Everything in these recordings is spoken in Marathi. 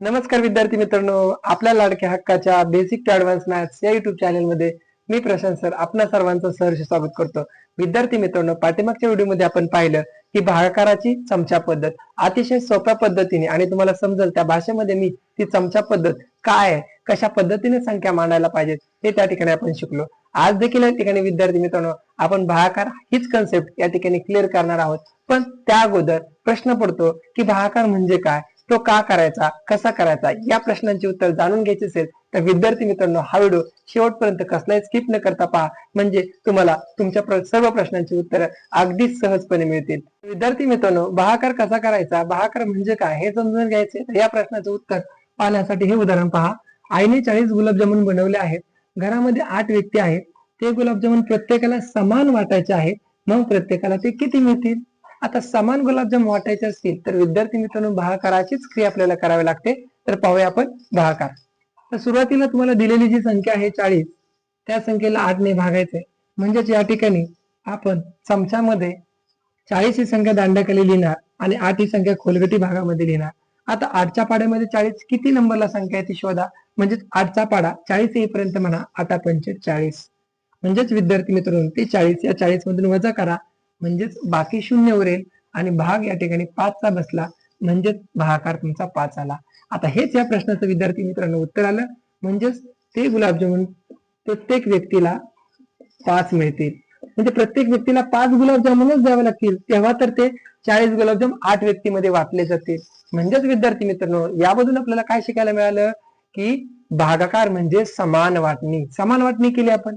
नमस्कार विद्यार्थी मित्रांनो आपल्या लाडक्या हक्काच्या बेसिक टू ऍडव्हान्स मॅथ्स या युट्यूब चॅनलमध्ये मी प्रशांत सर आपणा सर्वांचं सहर्ष स्वागत करतो. विद्यार्थी मित्रांनो पाठीमागच्या व्हिडिओमध्ये आपण पाहिलं की भागाकाराची चमचा पद्धत अतिशय सोप्या पद्धतीने आणि तुम्हाला समजेल त्या भाषेमध्ये मी ती चमचा पद्धत काय आहे कशा पद्धतीने संख्या मांडायला पाहिजेत हे त्या ठिकाणी आपण शिकलो. आज देखील या ठिकाणी विद्यार्थी मित्रांनो आपण भागाकार हीच कन्सेप्ट या ठिकाणी क्लिअर करणार आहोत. पण त्या अगोदर प्रश्न पडतो की भागाकार म्हणजे काय? तो का करायचा? कसा करायचा? या प्रश्नांची उत्तर जाणून घ्यायची असेल तर विद्यार्थी मित्रांनो हा व्हिडिओ शेवटपर्यंत कसलाही स्किप न करता पहा. म्हणजे तुम्हाला तुमच्या प्र- सर्व प्रश्नांची उत्तर अगदी सहजपणे मिळतील. विद्यार्थी मित्रांनो भागाकार कसा करायचा? भागाकार म्हणजे काय? हे समजून घ्यायचे. तर या प्रश्नाचं उत्तर पाहण्यासाठी हे उदाहरण पहा. आईने चाळीस गुलाबजामुन बनवले आहेत. घरामध्ये आठ व्यक्ती आहेत. ते गुलाबजामुन प्रत्येकाला समान वाटायचे आहेत. मग प्रत्येकाला ते किती मिळतील? आता समान गुलाबजाम वाटायचे असतील तर विद्यार्थी मित्रांनो भागाकाराचीच क्रिया आपल्याला करावी लागते. तर पाहूया आपण भागाकार. तर सुरुवातीला तुम्हाला दिलेली जी संख्या आहे चाळीस त्या संख्येला आठने भागायचे म्हणजेच या ठिकाणी आपण चमच्यामध्ये चाळीस ही संख्या दांड्याखाली लिहिणार आणि आठ ही संख्या खोलगटी भागामध्ये लिहिणार. आता आठच्या पाड्यामध्ये चाळीस किती नंबरला संख्या आहे ती शोधा. म्हणजेच आठचा पाडा चाळीस येईपर्यंत म्हणा आठा पंचे चाळीस. म्हणजेच विद्यार्थी मित्रांनो ते चाळीस या चाळीस मधून वजा करा. म्हणजेच बाकी शून्य उरेल आणि भाग या ठिकाणी पाचचा बसला म्हणजेच भागाकार तुमचा पाच आला. आता हेच या प्रश्नाचं विद्यार्थी मित्रांनो उत्तर आलं. म्हणजेच ते गुलाबजामुन प्रत्येक व्यक्तीला पाच मिळतील. म्हणजे प्रत्येक व्यक्तीला पाच गुलाबजामुनच द्यावे लागतील. तेव्हा तर ते चाळीस गुलाबजाम आठ व्यक्तीमध्ये वाटले जातील म्हणजेच विद्यार्थी मित्रांनो यामधून आपल्याला काय शिकायला मिळालं? की भागाकार म्हणजे समान वाटणी. समान वाटणी केली आपण.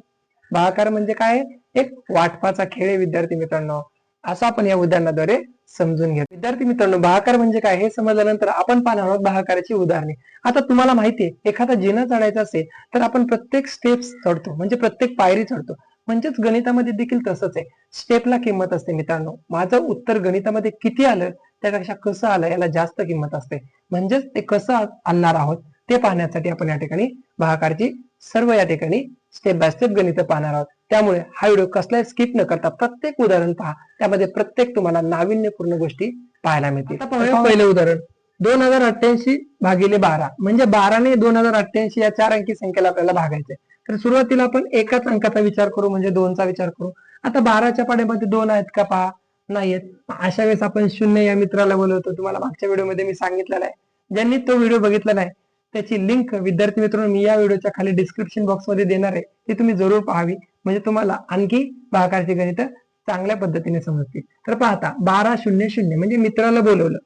भागाकार म्हणजे काय? एक वाटपाचा खेळ आहे विद्यार्थी मित्रांनो. असं आपण या उदाहरणाद्वारे समजून घ्या विद्यार्थी मित्रांनो भागाकार म्हणजे काय? हे समजल्यानंतर आपण पाहणार आहोत भागाकाराची उदाहरणे. आता तुम्हाला माहितीये एखादा जिना चढायचा असेल तर आपण प्रत्येक स्टेप्स चढतो. म्हणजे प्रत्येक पायरी चढतो. म्हणजेच गणितामध्ये देखील तसंच आहे. स्टेपला किंमत असते मित्रांनो. माझं उत्तर गणितामध्ये किती आलं त्यापेक्षा कसं आलं याला जास्त किंमत असते. म्हणजेच ते कसं आणणार आहोत? ते पाहण्यासाठी आपण या ठिकाणी भागाकारची सर्व या ठिकाणी स्टेप बाय स्टेप गणित पाहणार आहोत. त्यामुळे हा व्हिडिओ कसलाही स्किप न करता प्रत्येक उदाहरण पहा. त्यामध्ये प्रत्येक तुम्हाला नाविन्यपूर्ण गोष्टी पाहायला मिळतील. पहिलं उदाहरण. दोन हजार अठ्ठ्याऐंशी भागिले बारा. म्हणजे बाराने दोन हजार अठ्ठ्याऐंशी या चार अंकी संख्येला आपल्याला भागायचे तर सुरुवातीला आपण एकाच अंकाचा विचार करू म्हणजे दोनचा विचार करू. आता बाराच्या पाड्यामध्ये दोन आहेत का पहा? नाहीयेत. अशा वेळेस आपण शून्य या मित्राला बोलवतो. तुम्हाला मागच्या व्हिडिओमध्ये मी सांगितलेलं आहे. ज्यांनी तो व्हिडिओ बघितला नाही त्याची लिंक विद्यार्थी मित्रांनो मी या व्हिडिओच्या खाली डिस्क्रिप्शन बॉक्समध्ये देणार आहे. ती तुम्ही जरूर पाहावी. म्हणजे तुम्हाला आणखी भागाकारची गणित चांगल्या पद्धतीने समजतील. तर पाहता बारा शून्य शून्य म्हणजे मित्राला बोलवलं.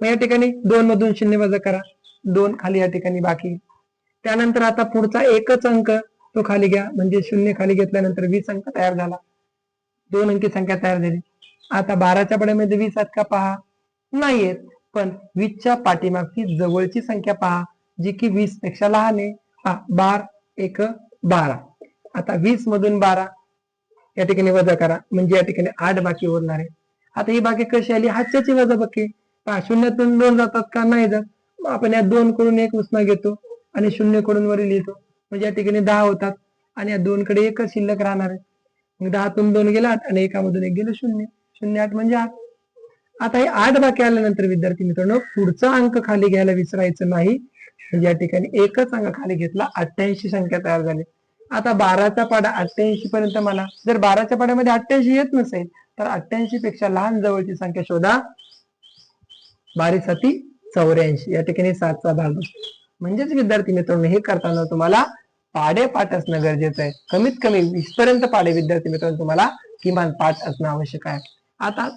मग या ठिकाणी दोन मधून शून्य वजा करा. दोन खाली या ठिकाणी बाकी. त्यानंतर आता पुढचा एकच अंक तो खाली घ्या. म्हणजे शून्य खाली घेतल्यानंतर वीस अंक तयार झाला. दोन अंकी संख्या तयार झाली. आता बाराच्या पड्यामध्ये वीस आहेत का? पहा. नाहीयेत. पण वीसच्या पाठीमागची जवळची संख्या पहा. जी की वीसपेक्षा लहान आहे. बार एक बारा. आता वीस मधून बारा या ठिकाणी वजा करा. म्हणजे या ठिकाणी आठ बाकी उरणार आहे. आता ही बाकी कशी आली? हातच्याची वजा बाकी. शून्यातून दोन जातात का? नाही जात. आपण या दोन कडून एक उसना घेतो आणि शून्यकडून वरील लिहितो. म्हणजे या ठिकाणी दहा होतात. आणि या दोन कडे एकच शिल्लक राहणार आहे. मग दहातून दोन गेला आठ आणि एकामधून एक गेलं शून्य. शून्य आठ म्हणजे आठ. आता हे आठ बाकी आल्यानंतर विद्यार्थी मित्रांनो पुढचा अंक खाली घ्यायला विसरायचं नाही. म्हणजे या ठिकाणी एकच अंक खाली घेतला अठ्ठ्याऐंशी संख्या तयार झाली. आता बाराचा पाडा अठ्ठ्याऐंशी पर्यंत मला जर बाराच्या पाड्यामध्ये अठ्ठ्याऐंशी येत नसेल तर अठ्ठ्याऐंशी पेक्षा लहान जवळची संख्या शोधा. बारी साती चौऱ्याऐंशी या ठिकाणी सातचा भाग. म्हणजेच विद्यार्थी मित्रांनो हे करताना तुम्हाला पाडे पाठ असणं गरजेचं आहे. कमीत कमी वीस पर्यंत पाडे विद्यार्थी मित्रांनो तुम्हाला किमान पाठ असणं आवश्यक आहे. आता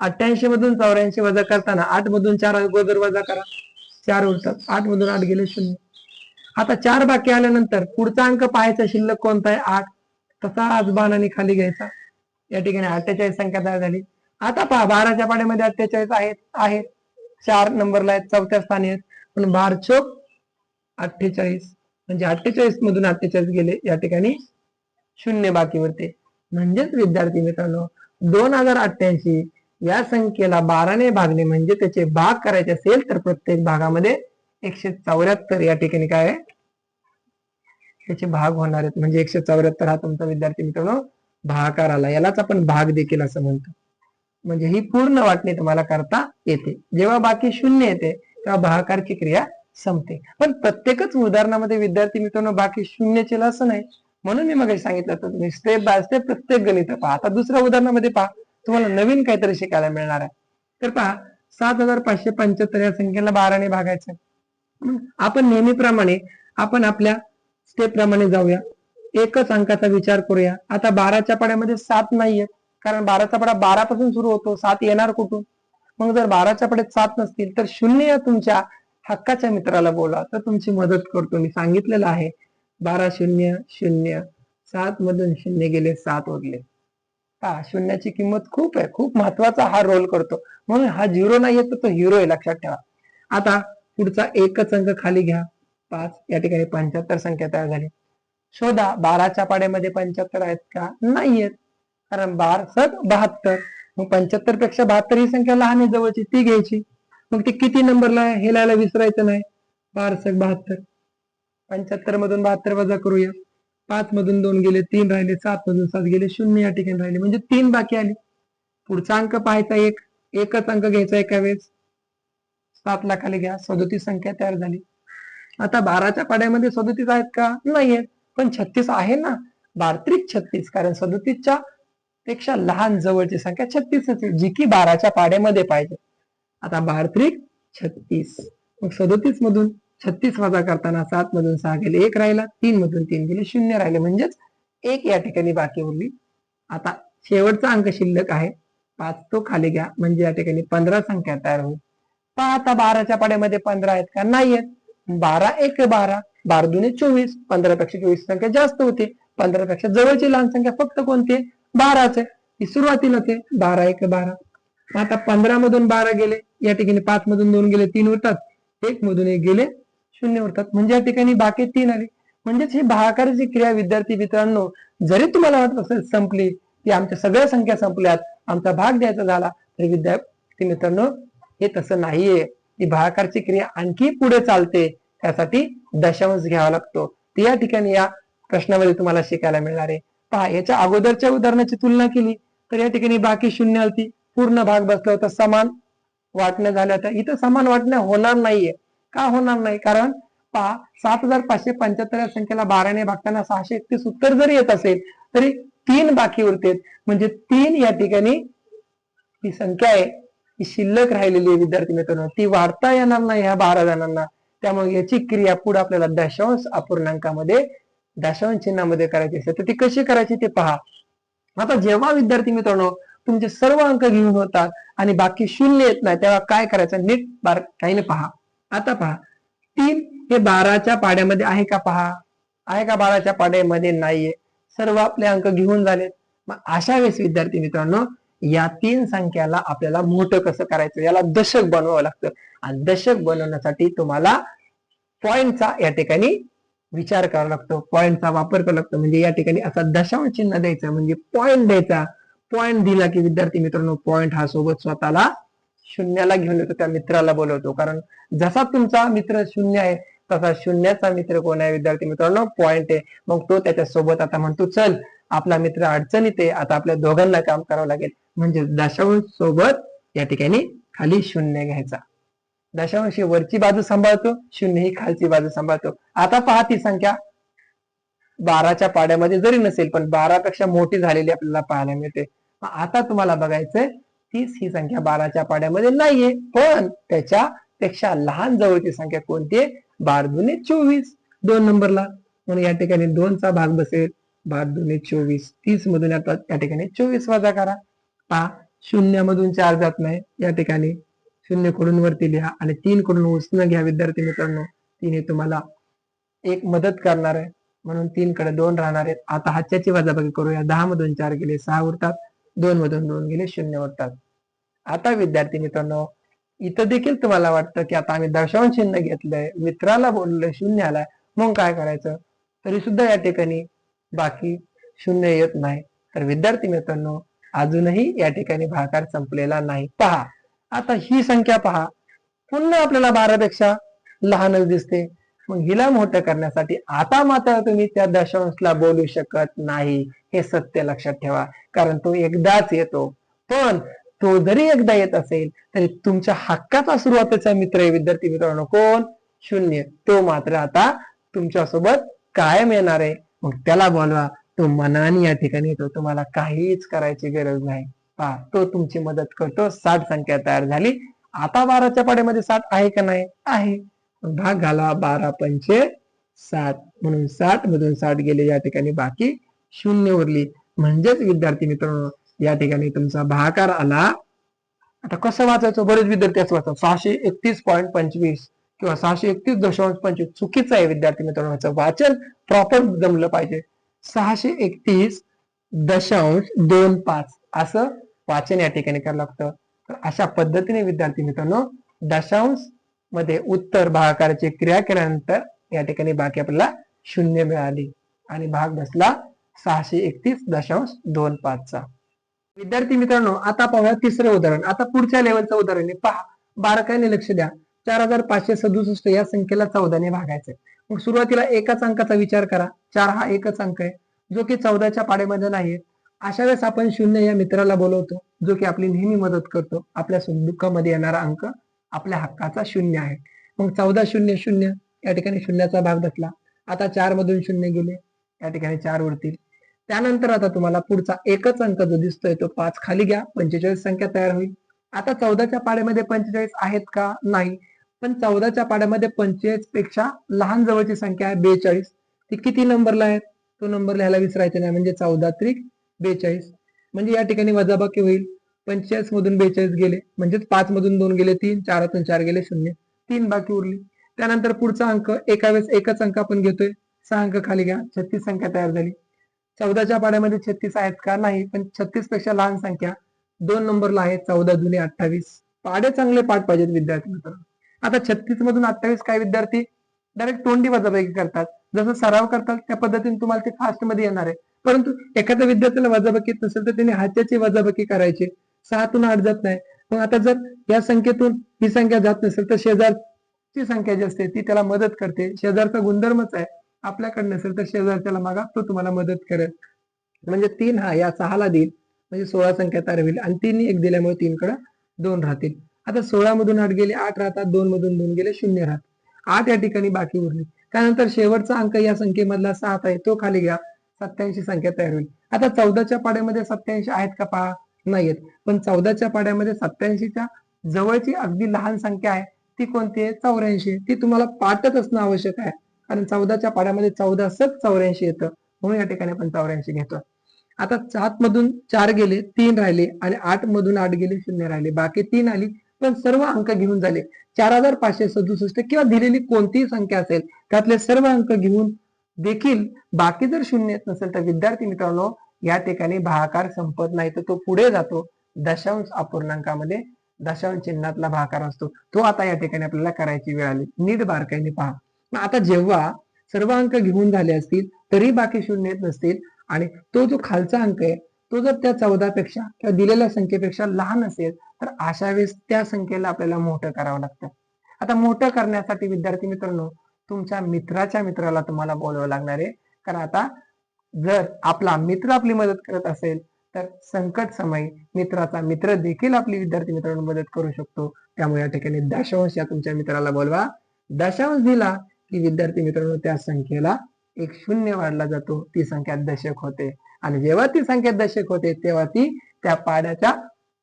अठ्ठ्याऐंशी मधून चौऱ्याऐंशी वजा करताना आठ मधून चार अगोदर वजा करा. चार उरतात आठ मधून आठ गेले शून्य. आता चार बाकी आल्यानंतर पुढचा अंक पाहायचा शिल्लक कोणता आहे? आठ. तसाच बाणाने खाली घ्यायचा. या ठिकाणी अठ्ठेचाळीस संख्या तयार झाली. आता पहा बाराच्या पाड्यामध्ये अठ्ठेचाळीस आहेत आहेत. चार नंबरला आहेत चौथ्या स्थानी आहेत. पण बार चोक अठ्ठेचाळीस. म्हणजे अठ्ठेचाळीस मधून अठ्ठेचाळीस गेले या ठिकाणी शून्य बाकीवरती. म्हणजेच विद्यार्थी मित्रांनो दोन हजार अठ्ठ्याऐंशी या संख्येला बाराने भागणे म्हणजे त्याचे भाग करायचे असेल तर प्रत्येक भागामध्ये एकशे चौऱ्याहत्तर या ठिकाणी काय आहे? त्याचे भाग होणार आहेत. म्हणजे एकशे चौऱ्याहत्तर हा तुमचा विद्यार्थी मित्रांनो भागाकार आला. यालाच आपण भाग देखील असं म्हणतो. म्हणजे ही पूर्ण वाटणी तुम्हाला करता येते. जेव्हा बाकी शून्य येते तेव्हा भागाकारची क्रिया संपते. पण प्रत्येकच उदाहरणामध्ये विद्यार्थी मित्रांनो बाकी शून्याचे असं नाही. म्हणून मी मग सांगितलं तर तुम्ही स्टेप बाय स्टेप प्रत्येक गणित पहा. आता दुसऱ्या उदाहरणामध्ये पहा. तुम्हाला नवीन काहीतरी शिकायला मिळणार आहे. तर पहा सात हजार पाचशे पंच्याहत्तर या संख्येला बाराने भागायचं आपण नेहमीप्रमाणे आपण आपल्या स्टेप प्रमाणे जाऊया. एकच अंकाचा विचार करूया. आता बाराच्या पाड्यामध्ये सात नाहीये. कारण बाराचा पाडा बारा पासून सुरू होतो. सात येणार कुठून? मग जर बाराच्या पाड्यात सात नसतील तर शून्य या तुमच्या हक्काच्या मित्राला बोला तर तुमची मदत करतो. मी सांगितलेलं आहे. बारा शून्य शून्य. सात मधून शून्य गेले सात उरले हा शून्याची किंमत खूप आहे खूप महत्त्वाचा हा रोल करतो. म्हणून हा झिरो नाही तर तो हिरो आहे लक्षात ठेवा. आता पुढचा एकच अंक खाली घ्या. पाच या ठिकाणी पंच्याहत्तर संख्या तयार झाली. शोधा बाराच्या पाड्यामध्ये पंच्याहत्तर आहेत का? नाही आहेत कारण बार सत बहात्तर. मग पंच्याहत्तरपेक्षा बहात्तर ही संख्या लहान आहे जवळची ती घ्यायची. मग ते किती नंबरला हे लिहायला विसरायचं नाही. बारसक बहात्तर. पंच्याहत्तर मधून बहात्तर वजा करूया. पाच मधून दोन गेले तीन राहिले सात मधून सात गेले शून्य या ठिकाणी राहिले. म्हणजे तीन बाकी आले. पुढचा अंक पाहायचा एक एकच अंक घ्यायचा एका वेळेस. सात लाखाला घ्या सदोतीस संख्या तयार झाली. आता बाराच्या पाड्यामध्ये सदोतीस आहेत का? नाहीये पण छत्तीस आहे ना? बारत्रिक छत्तीस कारण सदोतीसच्या पेक्षा लहान जवळची संख्या छत्तीस आहे जी की बाराच्या पाड्यामध्ये पाहिजे. आता बारत्रिक छत्तीस. मग सदोतीस मधून छत्तीस वजा करताना सात मधून सहा गेले एक राहिला तीन मधून तीन गेले शून्य राहिले. म्हणजेच एक या ठिकाणी बाकी उरली. आता शेवटचा अंक शिल्लक आहे. पाच तो खाली घ्या. म्हणजे या ठिकाणी पंधरा संख्या तयार होईल. पहा आता बाराच्या पाड्यामध्ये पंधरा आहेत का? नाही आहेत. बारा एक बारा. बारा दुने चोवीस. पंधरा पेक्षा चोवीस संख्या जास्त होते. पंधरा पेक्षा जवळची लहान संख्या फक्त कोणती आहे? बाराच आहे. ही सुरुवातीलाच आहे बारा एक बारा. आता पंधरा मधून बारा गेले. या ठिकाणी पाच मधून दोन गेले तीन उरतात. एक मधून एक गेले शून्य उरतात. म्हणजे या ठिकाणी बाकी तीन आले. म्हणजेच ही भागाकाराची क्रिया विद्यार्थी मित्रांनो जरी तुम्हाला वाटत असेल संपली की आमच्या सगळ्या संख्या संपल्यात आमचा भाग द्यायचा झाला तरी विद्यार्थी मित्रांनो हे तसं नाहीये. ती भागाकारची क्रिया आणखी पुढे चालते. त्यासाठी दशांश घ्यावा लागतो. ती या ठिकाणी या प्रश्नामध्ये तुम्हाला शिकायला मिळणार आहे. पहा याच्या अगोदरच्या उदाहरणाची तुलना केली तर या ठिकाणी बाकी शून्य आलती. पूर्ण भाग बसला होता समान वाटण्या झाल्या होत्या. इथं समान वाटण्या होणार नाहीये. का होणार नाही? कारण पहा सात हजार पाचशे पंच्याहत्तर या संख्येला बाराने भागताना सहाशे एकतीस उत्तर जरी येत असेल तरी तीन बाकी उरते म्हणजे तीन या ठिकाणी ही संख्या आहे. ही शिल्लक राहिलेली आहे विद्यार्थी मित्रांनो. ती वाढता येणार नाही ह्या बारा जणांना. त्यामुळे याची क्रिया पुढे आपल्याला दशांश अपूर्णांकामध्ये दशांश चिन्हामध्ये करायची असते तर ती कशी करायची ते पहा. आता जेव्हा विद्यार्थी मित्रांनो तुमचे सर्व अंक घेऊन होतात आणि बाकी शून्य येत नाही तेव्हा काय करायचं? नीट बार काही पहा. आता पहा तीन हे बाराच्या पाड्यामध्ये आहे का पहा? आहे का बाराच्या पाड्यामध्ये? नाहीये. सर्व आपले अंक घेऊन झालेत. मग अशा वेळेस विद्यार्थी मित्रांनो या तीन संख्याला आपल्याला मोठं कसं करायचं? याला दशक बनवावं लागतं. आणि दशक बनवण्यासाठी तुम्हाला पॉइंटचा या ठिकाणी विचार करावा लागतो. पॉइंटचा वापर करावा लागतो. म्हणजे या ठिकाणी असा दशांश चिन्ह द्यायचं. म्हणजे पॉइंट द्यायचा. पॉइंट दिला की विद्यार्थी मित्रांनो पॉइंट हा सोबत स्वतःला शून्याला घेऊन येतो त्या मित्राला बोलवतो. कारण जसा तुमचा मित्र शून्य आहे तसा शून्याचा मित्र कोण आहे? विद्यार्थी मित्रांनो पॉइंट आहे. मग तो त्याच्या सोबत आता म्हणतो चल आपला मित्र अडचणीत आहे. आता आपल्या दोघांना काम करावं लागेल. म्हणजे दशांश सोबत या ठिकाणी खाली शून्य घ्यायचा. दशांश ही वरची बाजू सांभाळतो शून्य ही खालची बाजू सांभाळतो. आता पहा ती संख्या. बाराच्या पाड्यामध्ये जरी नसेल पण बारा पेक्षा मोठी झालेली आपल्याला पाहायला मिळते. आता तुम्हाला बघायचंय तीस ही संख्या बाराच्या पाड्यामध्ये नाहीये. पण त्याच्या पेक्षा लहान जवळची संख्या कोणती आहे? बार दुने चोवीस. दोन नंबरला. म्हणून या ठिकाणी दोनचा भाग बसेल. बार दुने चोवीस. तीस मधून आता या ठिकाणी चोवीस वजा करा. पहा शून्यामधून चार जात नाही. या ठिकाणी शून्यकडून वरती लिहा आणि तीन कडून उचलून घ्या विद्यार्थी मित्रांनो. तीन हे तुम्हाला एक मदत करणार आहे. म्हणून तीन कडे दोन राहणार आहेत. आता हाच्याची वजाबाकी करूया. दहा मधून चार गेले सहा उरतात. दोन मधून दोन गेले शून्य उरतात. आता विद्यार्थी मित्रांनो इथं देखील तुम्हाला वाटतं की आता आम्ही दशांश चिन्ह घेतलंय मित्राला बोललोय शून्य आलाय मग काय करायचं? तरी सुद्धा या ठिकाणी बाकी शून्य येत नाही. तर विद्यार्थी मित्रांनो अजूनही या ठिकाणी भाकार संपलेला नाही. पहा आता ही संख्या पहा. पुन्हा आपल्याला बारापेक्षा लहानच दिसते. मग हिला मोठं करण्यासाठी आता मात्र तुम्ही त्या दशांशला बोलू शकत नाही. हे सत्य लक्षात ठेवा कारण तो एकदाच येतो. पण तो जरी एकदा येत असेल तरी तुमच्या हक्काचा सुरुवातीचा मित्र आहे विद्यार्थी मित्रांनो. कोण? शून्य. तो मात्र आता तुमच्यासोबत कायम येणार आहे. मग त्याला बोलवा. तो मनाने या ठिकाणी येतो. तुम्हाला काहीच करायची गरज नाही. पहा तो तुमची मदत करतो. साठ संख्या तयार झाली. आता बाराच्या पाड्यामध्ये साठ आहे का नाही? आहे. भाग घाला. बारा पंचे सात. म्हणून साठ मधून साठ गेले. या ठिकाणी बाकी शून्य उरली. म्हणजेच विद्यार्थी मित्रांनो या ठिकाणी तुमचा भाकार आला. आता कसं वाचायचं? बरेच विद्यार्थी असं वाचतात. सहाशे एकतीस पॉईंट पंचवीस किंवा सहाशे एकतीस दशांश पंचवीस चुकीचं आहे विद्यार्थी मित्रांनो वाचन. प्रॉपर जमलं पाहिजे. सहाशे एकतीस दशांश दोन पाच असं वाचन या ठिकाणी करावं लागतं. तर अशा पद्धतीने विद्यार्थी मित्रांनो दशांशमध्ये उत्तर भागाकाराची क्रिया केल्यानंतर या ठिकाणी बाकी आपल्याला शून्य मिळाली. आणि भाग बसला सहाशे एकतीस दशांश दोन पाचचा. विद्यार्थी मित्रांनो आता पाहूया तिसरं उदाहरण. आता पुढच्या लेवलचं उदाहरण आहे. पहा बारकाईने लक्ष द्या. चार हजार पाचशे सदुसष्ट या संख्येला चौदाने भागायचंय. मग सुरुवातीला एकाच अंकाचा विचार करा. चार हा एकच अंक आहे जो की चौदाच्या पाड्यामध्ये नाहीये. अशा वेळेस आपण शून्य या मित्राला बोलवतो जो की आपली नेहमी मदत करतो. आपल्या दुःखामध्ये येणारा अंक आपल्या हक्काचा शून्य आहे. मग चौदा शून्य शून्य या ठिकाणी शून्याचा भाग बसला आता चार मधून शून्य गेले. या ठिकाणी चार उरतील. त्यानंतर आता तुम्हाला पुढचा एकच अंक जो दिसतोय तो पाच खाली घ्या पंचेचाळीस संख्या तयार होईल. आता चौदाच्या पाड्यामध्ये पंचेचाळीस आहेत का? नाही. पण चौदाच्या पाड्यामध्ये पंचेचाळीसपेक्षा लहान जवळची संख्या आहे बेचाळीस. ती किती नंबरला आहे तो नंबर लिहायला विसरायचा नाही म्हणजे चौदा त्रिक बेचाळीस. म्हणजे या ठिकाणी वजाबाकी होईल. पंचेचाळीस मधून बेचाळीस गेले म्हणजेच पाच मधून दोन गेले तीन चारातून चार गेले शून्य. तीन बाकी उरली. त्यानंतर पुढचा अंक एका वेळेस एकच अंक आपण घेतोय. सहा अंक खाली घ्या छत्तीस संख्या तयार झाली. चौदाच्या पाड्यामध्ये छत्तीस आहेत का? नाही पण छत्तीसपेक्षा लहान संख्या दोन नंबरला आहे चौदा जुने अठ्ठावीस. पाडे चांगले पाठ पाहिजेत विद्यार्थी मित्रांनो. आता छत्तीस मधून अठ्ठावीस काय विद्यार्थी? डायरेक्ट तोंडी वजाबाकी करतात. जसं सराव करतात त्या पद्धतीने तुम्हाला ते फास्टमध्ये येणार आहे. परंतु एखाद्या विद्यार्थ्याला वजाबाकी येत नसेल तर त्याने हाताची वजाबाकी करायची. सहातून आठ जात नाही. मग आता जर या संख्येतून ही संख्या जात नसेल तर शेजारची संख्या जी असते ती त्याला मदत करते. शेजारचा गुणधर्मच आहे. आपल्याकडे नसेल तर शेजारच्याला मागा तो तुम्हाला मदत करेल. म्हणजे तीन हा या सहाला देईल. म्हणजे सोळा संख्या तयार होईल. आणि तीन एक दिल्यामुळे तीनकडं दोन राहतील. आता सोळा मधून आठ गेले आठ राहतात. दोन मधून दोन गेले शून्य राहत आठ या ठिकाणी बाकी उरली. त्यानंतर शेवटचा अंक या संख्येमधला सात आहे. तो खाली घ्या. सत्याऐंशी संख्या तयार होईल. आता चौदाच्या पाड्यामध्ये सत्याऐंशी आहेत का पहा? नाहीयेत. पण चौदाच्या पाड्यामध्ये सत्याऐंशीच्या जवळची अगदी लहान संख्या आहे. ती कोणती आहे? चौऱ्याऐंशी. ती तुम्हाला पाठच असणं आवश्यक आहे. कारण चौदाच्या पाड्यामध्ये चौदा सत चौऱ्याऐंशी येतं. म्हणून या ठिकाणी आपण चौऱ्याऐंशी घेतो आता सात मधून चार गेले तीन राहिले आणि आठ मधून आठ गेले शून्य राहिले. बाकी तीन आली पण सर्व अंक घेऊन झाले. चार हजार पाचशे सदुसष्ट किंवा दिलेली कोणतीही संख्या असेल त्यातले सर्व अंक घेऊन देखील बाकी जर शून्य येत नसेल तर विद्यार्थी मित्रांनो या ठिकाणी भागाकार संपत नाही. तर तो पुढे जातो. दशांश अपूर्णांकामध्ये दशांश चिन्हातला भागाकार असतो. तो आता या ठिकाणी आपल्याला करायची वेळ आली. नीट बारकाईने पहा. मग आता जेव्हा सर्व अंक घेऊन झाले असतील तरी बाकी शून्य येत नसतील आणि तो जो खालचा अंक आहे तो जर त्या चौदापेक्षा किंवा दिलेल्या संख्येपेक्षा लहान असेल तर अशा वेळेस त्या संख्येला आपल्याला मोठं करावं लागतं. आता मोठं करण्यासाठी विद्यार्थी मित्रांनो तुमच्या मित्राच्या मित्राला तुम्हाला बोलावं लागणार आहे. कारण आता जर आपला मित्र आपली मदत करत असेल तर संकट समय मित्राचा मित्र देखील आपली विद्यार्थी मित्रांना मदत करू शकतो. त्यामुळे या ठिकाणी दशांश या तुमच्या मित्राला बोलवा. दशांश दिला की विद्यार्थी मित्रांनो त्या संख्येला एक शून्य वाढला जातो. ती संख्या दशक होते. आणि जेव्हा ती संख्या दशक होते तेव्हा ती त्या पाड्याच्या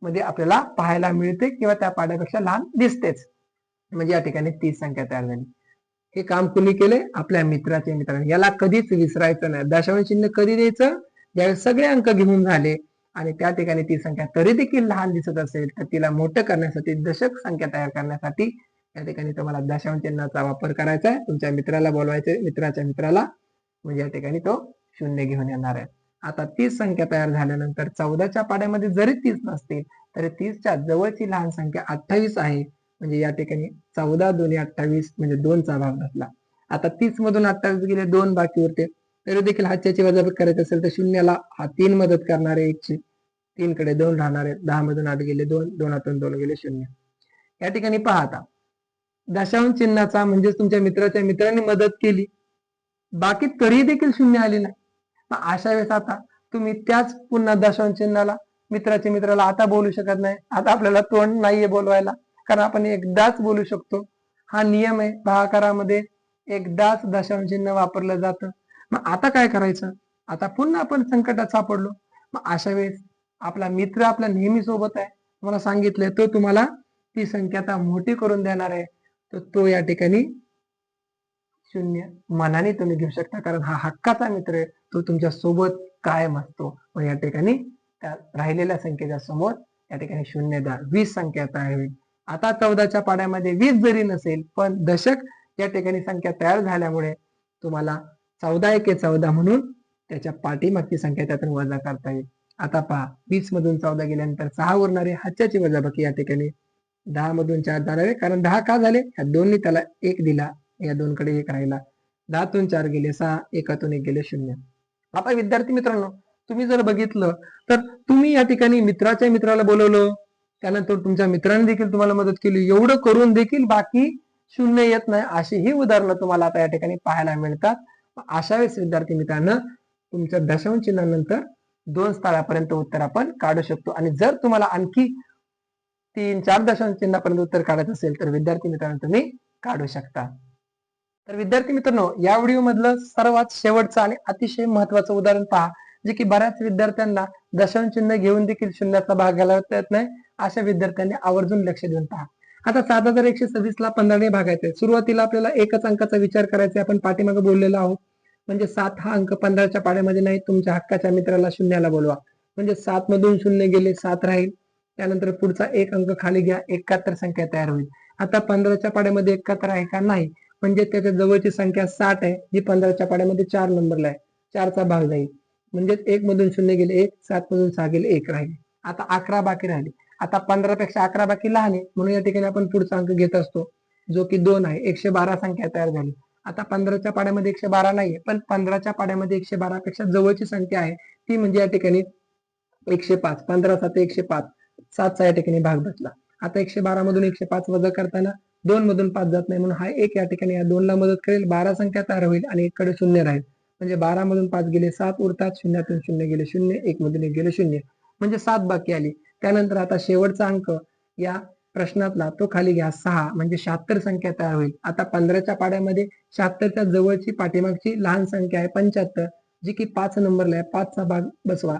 मध्ये आपल्याला पाहायला मिळते किंवा त्या पाड्यापेक्षा लहान दिसतेच. म्हणजे या ठिकाणी ती संख्या तयार झाली. हे काम कुणी केले? आपल्या मित्राचे मित्राने. याला कधीच विसरायचं नाही. दशांश चिन्ह कधी द्यायचं? ज्यावेळेस सगळे अंक घेऊन झाले आणि त्या ठिकाणी ती संख्या तरी देखील लहान दिसत असेल तर तिला मोठं करण्यासाठी दशक संख्या तयार करण्यासाठी या ठिकाणी तुम्हाला दशांश चिन्हाचा वापर करायचा आहे. तुमच्या मित्राला बोलवायचे मित्राच्या मित्राला. म्हणजे या ठिकाणी तो शून्य घेऊन येणार आहे. आता तीस संख्या तयार झाल्यानंतर चौदाच्या पाड्यामध्ये जरी तीस नसतील तरी तीसच्या जवळची लहान संख्या अठ्ठावीस आहे. म्हणजे या ठिकाणी चौदा दोन्ही अठ्ठावीस म्हणजे दोनचा भाग नसला आता तीस मधून अठ्ठावीस गेले दोन बाकी उरते तरी देखील हातच्याची वजाबाकी करायची असेल तर शून्याला हा तीन मदत करणार आहे एकची. तीन कडे दोन राहणार दहा मधून आठ गेले दोन. दोनातून दोन गेले शून्य. या ठिकाणी पाहता दशांश चिन्हाचा म्हणजेच तुमच्या मित्राच्या मित्रांनी मदत केली. बाकी तरी देखील शून्य आली नाही. मग अशा वेळेस आता तुम्ही त्याच पुन्हा दशांश चिन्हाला मित्राच्या मित्राला आता बोलू शकत नाही. आता आपल्याला तोंड नाहीये बोलवायला. कारण आपण एकदाच बोलू शकतो. हा नियम आहे. भाकारामध्ये एकदाच दशांश चिन्ह वापरलं जातं. मग आता काय करायचं? आता पुन्हा आपण संकटात सापडलो. मग अशा वेळेस आपला मित्र आपल्या नेहमी सोबत आहे. तुम्हाला सांगितलंय तो तुम्हाला ती संख्या आता मोठी करून देणार आहे. तर तो या ठिकाणी शून्य मनाने तुम्ही घेऊ शकता कारण हा हक्काचा मित्र आहे तो तुमच्यासोबत कायम असतो. व या ठिकाणी त्या राहिलेल्या संख्येच्या समोर या ठिकाणी शून्य द्या वीस संख्या तयार होईल. आता चौदाच्या पाड्यामध्ये वीस जरी नसेल पण दशक या ठिकाणी संख्या तयार झाल्यामुळे तुम्हाला चौदा एके चौदा म्हणून त्याच्या पाठीमागची संख्या त्यातून वजा करता येईल. आता पहा वीस मधून चौदा गेल्यानंतर सहा उरणारे हाच्याची वजाबाकी या ठिकाणी दहा मधून चार जाणारे कारण दहा का झाले? ह्या दोन्ही त्याला एक दिला. या दोन कडे एक राहिला. दहातून चार गेले सहा एकातून एक गेले शून्य. आता विद्यार्थी मित्रांनो तुम्ही जर बघितलं तर तुम्ही या ठिकाणी मित्राच्या मित्राला बोलवलं. त्यानंतर तुमच्या मित्राने देखील तुम्हाला मदत केली. एवढं करून देखील बाकी शून्य येत नाही. अशी ही उदाहरणं तुम्हाला आता या ठिकाणी पाहायला मिळतात. अशा वेळेस विद्यार्थी मित्रांनो तुमच्या दशांश चिन्हानंतर दोन स्थळापर्यंत उत्तर आपण काढू शकतो. आणि जर तुम्हाला आणखी तीन चार दशांश चिन्हापर्यंत उत्तर काढायचं असेल तर विद्यार्थी मित्रांनो तुम्ही काढू शकता. तर विद्यार्थी मित्रांनो या व्हिडिओ मधलं सर्वात शेवटचं आणि अतिशय महत्वाचं उदाहरण पहा जे की बऱ्याच विद्यार्थ्यांना दशांश चिन्ह घेऊन देखील शून्याचा भाग घालवता येत नाही अशा विद्यार्थ्यांनी आवर्जून लक्ष देऊन पहा. आता सात हजार एकशे सव्वीस ला पंधराने भागायचे सुरुवातीला आपल्याला एकच अंकाचा विचार करायचा आपण पाठीमागे बोललेलो आहोत. म्हणजे सात हा अंक पंधराच्या पाड्यामध्ये नाही तुमच्या हक्काच्या मित्राला शून्याला बोलवा. म्हणजे सात मधून शून्य गेले सात राहील. त्यानंतर पुढचा एक अंक खाली घ्या. एकाहत्तर संख्या तयार होईल. आता पंधराच्या पाड्यामध्ये एकाहत्तर आहे का? नाही. म्हणजे त्याच्या जवळची संख्या साठ आहे जी पंधराच्या पाड्यामध्ये चार नंबरला आहे. चारचा भाग जाईल. म्हणजे एक मधून शून्य गेले एक सात मधून सहा गेले एक राहिले. आता अकरा बाकी राहिले. आता पंधरा पेक्षा अकरा बाकी लहान आहे म्हणून या ठिकाणी आपण पुढचा अंक घेत असतो. जो की दोन आहे. एकशे बारा संख्या तयार झाली. आता पंधराच्या पाड्यामध्ये एकशे बारा नाहीये पण पंधराच्या पाड्यामध्ये एकशे बारा पेक्षा जवळची संख्या आहे. ती म्हणजे या ठिकाणी एकशे पाच. पंधरा सात एकशे पाच. सातचा या ठिकाणी भाग बसला आता एकशे बारा मधून एकशे पाच वजा करताना दोन मधून पाच जात नाही म्हणून हा एक या ठिकाणी या दोनला मदत करेल. बारा संख्या तयार होईल आणि एक कडे शून्य राहील. म्हणजे बारा मधून पाच गेले सात उरतात शून्यातून शून्य गेले शून्य एक मधून एक गेले शून्य. म्हणजे सात बाकी आली. त्यानंतर आता शेवटचा अंक या प्रश्नातला तो खाली घ्या. सहा म्हणजे शहात्तर संख्या तयार होईल. आता पंधराच्या पाड्यामध्ये शहात्तरच्या जवळची पाठीमागची लहान संख्या आहे पंच्याहत्तर जी की पाच नंबरला आहे. पाचचा भाग बसवा.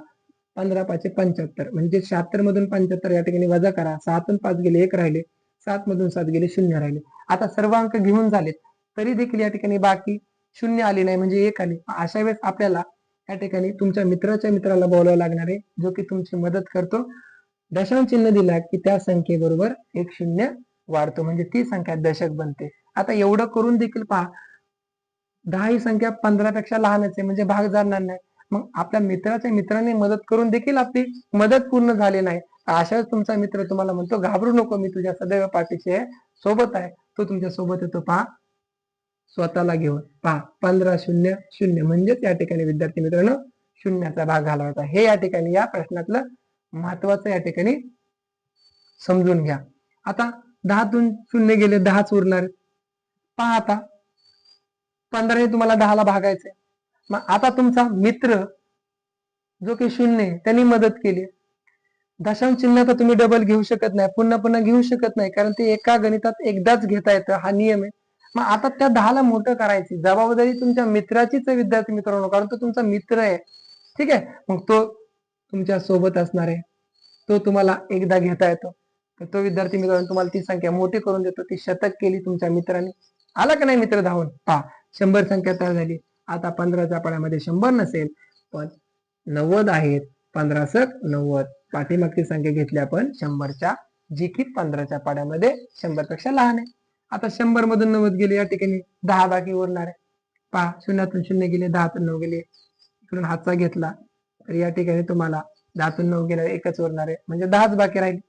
पंधरा पाचशे पंच्याहत्तर. म्हणजे शहात्तर मधून पंच्याहत्तर या ठिकाणी वजा करा. सहातून पाच गेले एक राहिले. सात मधून सात गेले शून्य राहिले. आता सर्व अंक घेऊन झालेत. तरी देखील या ठिकाणी बाकी शून्य आले नाही म्हणजे एक आले. अशा वेळेस आपल्याला या ठिकाणी तुमच्या मित्राच्या मित्राला बोलावं लागणार आहे जो की तुमची मदत करतो. दशांश चिन्ह दिला की त्या संख्येबरोबर एक शून्य वाढतो. म्हणजे ती संख्या दशक बनते. आता एवढं करून देखील पहा. दहा ही संख्या पंधरापेक्षा लहानच आहे. म्हणजे भाग जाणार नाही. मग आपल्या मित्राच्या मित्राने मदत करून देखील आपली मदत पूर्ण झाली नाही. अशाच तुमचा मित्र तुम्हाला म्हणतो घाबरू नको मी तुझ्या सदैव पाठीशी सोबत आहे. तो तुमच्यासोबत येतो पहा. स्वतःला घेऊन पहा. पंधरा शून्य शून्य म्हणजेच या ठिकाणी विद्यार्थी मित्रांनो शून्याचा भाग घालवायचा हे या ठिकाणी या प्रश्नातलं महत्वाचं या ठिकाणी समजून घ्या. आता दहातून शून्य गेले दहाच उरणार. पहा आता. पंधरा हे तुम्हाला दहाला भागायचंय. मग आता तुमचा मित्र जो की शून्य त्यांनी मदत केली दशांश चिन्ह तर तुम्ही डबल घेऊ शकत नाही पुन्हा पुन्हा घेऊ शकत नाही कारण ते एका गणितात एकदाच घेता येतं हा नियम आहे. मग आता त्या दहाला मोठं करायची जबाबदारी तुमच्या मित्राचीच आहे विद्यार्थी मित्रांनो कारण तो तुमचा मित्र आहे. ठीक आहे? मग तो तुमच्यासोबत असणार आहे. तो तुम्हाला एकदा घेता येतो. तर तो विद्यार्थी मित्रांनो तुम्हाला ती संख्या मोठी करून देतो ती शतक केली तुमच्या मित्राने. आला का नाही मित्र धावून? पहा शंभर संख्या तयार झाली. आता पंधराच्या पाड्यामध्ये शंभर नसेल पण नव्वद आहेत. पंधरा सक नव्वद. पाठीमागची संख्या घेतली आपण शंभरच्या जी की पंधराच्या पाड्यामध्ये शंभरपेक्षा लहान आहे. आता शंभर मधून नव्वद गेले या ठिकाणी दहा बाकी उरणार आहे. पहा शून्यातून शून्य गेले दहातून नऊ गेले. इकडून हातचा घेतला तर या ठिकाणी तुम्हाला दहातून नऊ गेले एकच उरणार आहे. म्हणजे दहाच बाकी राहील.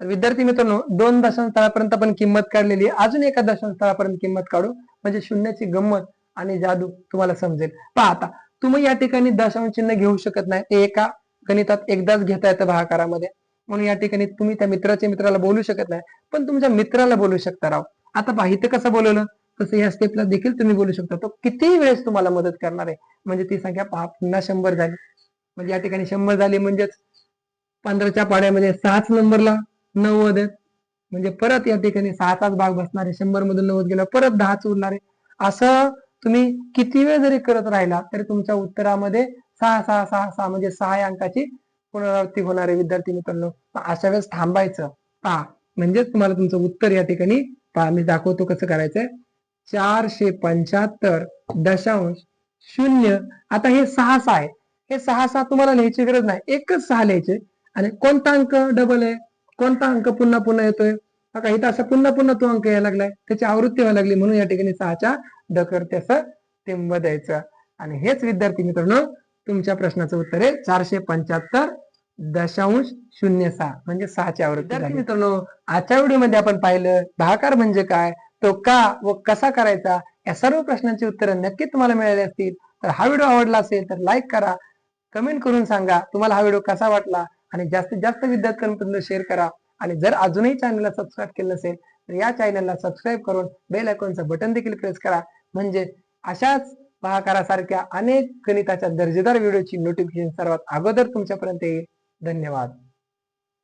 तर विद्यार्थी मित्रांनो दोन दशांश स्थळापर्यंत आपण किंमत काढलेली आहे. अजून एका दशांश स्थळापर्यंत किंमत काढू. म्हणजे शून्याची गंमत आणि जादू तुम्हाला समजेल. पहा आता तुम्ही या ठिकाणी दशांश चिन्ह घेऊ शकत नाही. ते एका गणितात एकदाच घेता येतं भागाकारामध्ये म्हणून या ठिकाणी तुम्ही त्या मित्राच्या मित्राला बोलू शकत नाही. पण तुमच्या मित्राला बोलू शकता राव. आता पहा इथं कसं बोलवलं? तसं या स्टेपला देखील तुम्ही बोलू शकता. तो किती वेळेस तुम्हाला मदत करणार आहे. म्हणजे ती संख्या पहा पुन्हा शंभर झाली. म्हणजे या ठिकाणी शंभर झाली म्हणजेच पंधराच्या पाड्यामध्ये सहाच नंबरला नव्वद म्हणजे परत या ठिकाणी सहाचाच भाग बसणार आहे. शंभर मधून नव्वद गेलं परत दहाच उरणार आहे. असं तुम्ही किती वेळ जरी करत राहिला तरी तुमच्या उत्तरामध्ये सहा सहा सहा सहा म्हणजे सहा अंकाची पुनरावृत्ती होणारे विद्यार्थी मित्रांनो. अशा वेळेस थांबायचं. पहा. म्हणजेच तुम्हाला तुमचं उत्तर या ठिकाणी पहा. मी दाखवतो कसं करायचंय. चारशे पंच्याहत्तर दशांश शून्य. आता हे सहा सहा आहे. हे सहा सहा तुम्हाला लिहायची गरज नाही. एकच सहा लिहायचे. आणि कोणता अंक डबल आहे? कोणता अंक पुन्हा पुन्हा येतोय? बघा इथं असं पुन्हा पुन्हा तो अंक यायला लागलाय. त्याची आवृत्ती व्हायला लागली म्हणून या ठिकाणी सहाच्या डकरते असं टिंब द्यायचं. आणि हेच विद्यार्थी मित्रांनो तुमच्या प्रश्नाचं उत्तर आहे चारशे पंच्याहत्तर दशांश शून्य सहा. म्हणजे सहाची आवृत्ती. मित्रांनो आजच्या व्हिडिओमध्ये आपण पाहिलं भागाकार म्हणजे काय तो का व कसा करायचा या सर्व प्रश्नांची उत्तरं नक्की तुम्हाला मिळाली असतील. तर हा व्हिडिओ आवडला असेल तर लाईक करा कमेंट करून सांगा तुम्हाला हा व्हिडिओ कसा वाटला आणि जास्तीत जास्त विद्यार्थ्यांपर्यंत शेअर करा. आणि जर अजूनही चॅनलला सबस्क्राईब केलं नसेल तर या चॅनलला सबस्क्राईब करून बेल आयकॉनचं बटन देखील प्रेस करा. म्हणजे अशाच पहाकारासारख्या अनेक गणिताच्या दर्जेदार व्हिडिओची नोटिफिकेशन सर्वात अगोदर तुमच्यापर्यंत येईल. धन्यवाद.